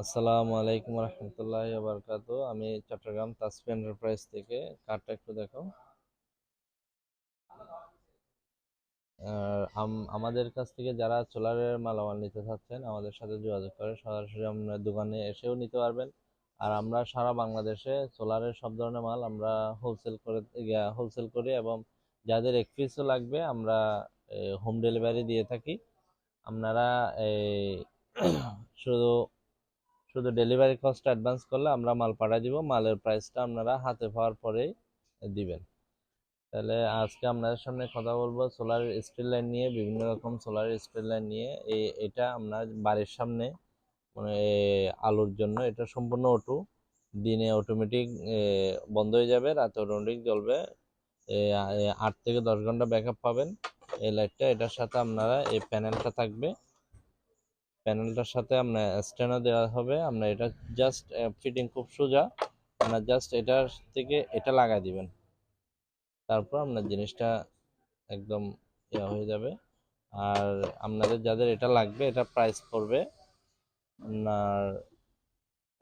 আসসালামু আলাইকুম রহমতুল্লাহ বারকাত আমি চট্টগ্রাম তাসফি এন্টারপ্রাইজ থেকে কার্ডটা একটু দেখো আমাদের কাছ থেকে যারা সোলারের মালামাল নিতে চাচ্ছেন, আমাদের সাথে যোগাযোগ করে। সরাসরি আপনার দোকানে এসেও নিতে পারবেন। আর আমরা সারা বাংলাদেশে সোলারের সব ধরনের মাল আমরা হোলসেল করে হোলসেল করি এবং যাদের এক পিসও লাগবে আমরা হোম ডেলিভারি দিয়ে থাকি। আপনারা শুধু শুধু ডেলিভারি কস্ট অ্যাডভান্স করলে আমরা মাল পাঠিয়ে দিব, মালের প্রাইসটা আপনারা হাতে পাওয়ার পরেই দিবেন। তাহলে আজকে আপনাদের সামনে কথা বলব সোলার স্ট্রিট লাইন নিয়ে, বিভিন্ন রকম সোলার স্ট্রিট লাইন নিয়ে। এই এটা আপনার বাড়ির সামনে মানে আলোর জন্য এটা সম্পূর্ণ অটো দিনে অটোমেটিক বন্ধ হয়ে যাবে, রাতে অটোমেটিক জ্বলবে। আট থেকে দশ ঘণ্টা ব্যাকআপ পাবেন। এই লাইটটা এটার সাথে আপনারা এই প্যানেলটা থাকবে। প্যানেলটার সাথে আপনার স্ট্যান্ডও দেওয়া হবে। আপনার এটা জাস্ট ফিটিং খুব সোজা। আপনার জাস্ট এটার থেকে এটা লাগাই দিবেন। তারপর আপনার জিনিসটা একদম ইয়া হয়ে যাবে। আর আপনাদের যাদের এটা লাগবে, এটা প্রাইস পড়বে। আপনার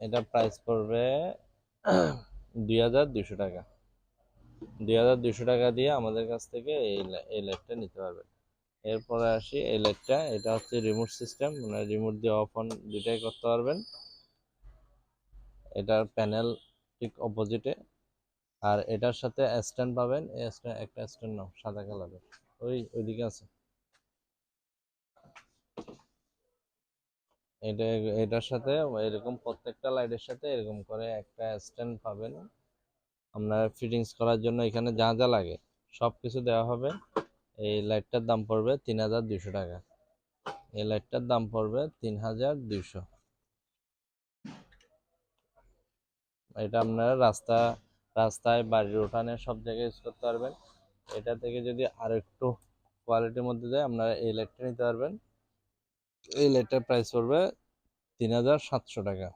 এটা প্রাইস পড়বে দুই হাজার দুশো টাকা। দুই হাজার দুশো টাকা দিয়ে আমাদের কাছ থেকে এই এই লাইটটা নিতে পারবেন। এরপরে আসি, এই লাইটটা এটা হচ্ছে রিমোট সিস্টেম মানে রিমোট দিয়ে অফ অন দুইটাই করতে পারবেন। এটার প্যানেল ঠিক অপোজিটে আর এটার সাথে স্ট্যান্ড পাবেন একটা স্ট্যান্ড নাও, সাদা কালারের। ওই, ওইদিকে আছে। এটা, এটার সাথে এরকম প্রত্যেকটা লাইটের সাথে এরকম করে একটা স্ট্যান্ড পাবেন। আপনার ফিটিংস করার জন্য এখানে যা যা লাগে সব কিছু দেওয়া হবে। এই লাইটটার দাম পড়বে তিন হাজার দুইশো টাকা। এই লাইটটার দাম পড়বে তিন হাজার দুইশো। এটা আপনারা রাস্তা, রাস্তায় বাড়ির উঠানে সব জায়গায় ইউজ করতে পারবেন। এটা থেকে যদি আর একটু কোয়ালিটির মধ্যে যায়, আপনারা এই লাইটটা নিতে পারবেন। এই লাইটটার প্রাইস পড়বে তিন হাজার সাতশো টাকা।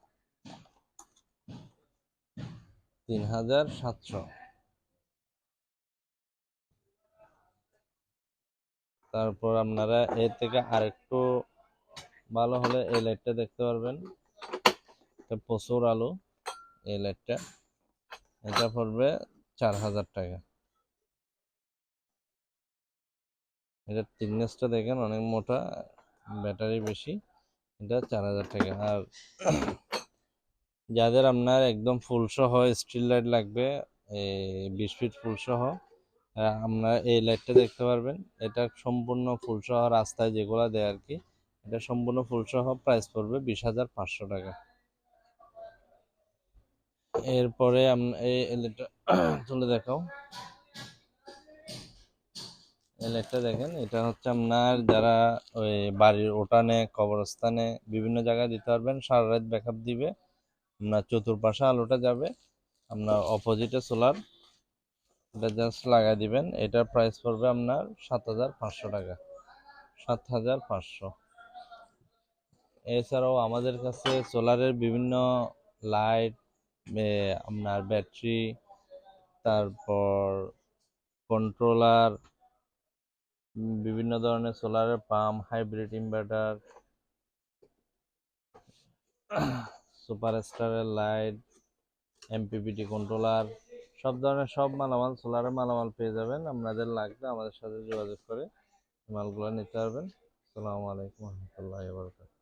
তিন হাজার সাতশো। তারপর আপনারা এর থেকে আরেকটু ভালো হলে এই লাইটটা দেখতে পারবেন। প্রচুর আলো এই লাইটটা। এটা পড়বে চার হাজার টাকা। এটা থিকনেসটা দেখেন অনেক মোটা ব্যাটারি বেশি, এটা চার হাজার টাকা। আর যাদের আপনার একদম ফুল সহ স্ট্রিট লাইট লাগবে, এই বিশ ফিট ফুল আপনারা এই লাইটটা দেখতে পারবেন। এটা সম্পূর্ণ ফুলসহ রাস্তায় যেগুলো দেয় আর কি এটা সম্পূর্ণ ফুলসহ প্রাইস পড়বে বিশ হাজার পাঁচশো টাকা। এরপরে এই লাইটটা তুলে দেখাও। এই লাইটটা দেখেন, এটা হচ্ছে আপনার যারা ওই বাড়ির উঠানে, কবরস্থানে বিভিন্ন জায়গায় দিতে পারবেন, সারা রাত ব্যাকআপ দিবে। আপনার চতুর্পাশে আলোটা যাবে, আপনার অপোজিটে সোলার এটা জাস্ট লাগাই দিবেন, এটার প্রাইস পড়বে আপনার সাত হাজার পাঁচশো টাকা। সাত হাজার পাঁচশো। এছাড়াও আমাদের কাছে সোলারের বিভিন্ন লাইট আপনার ব্যাটারি তারপর কন্ট্রোলার বিভিন্ন ধরনের সোলারের পাম্প হাইব্রিড ইনভার্টার সুপার স্টারের লাইট এমপিপিটি কন্ট্রোলার সব ধরনের সব মালামাল সোলারের মালামাল পেয়ে যাবেন। আপনাদের লাগবে, আমাদের সাথে যোগাযোগ করে মালগুলো নিতে পারবেন। আসসালামু আলাইকুম রহমতুল্লাহ বরকাত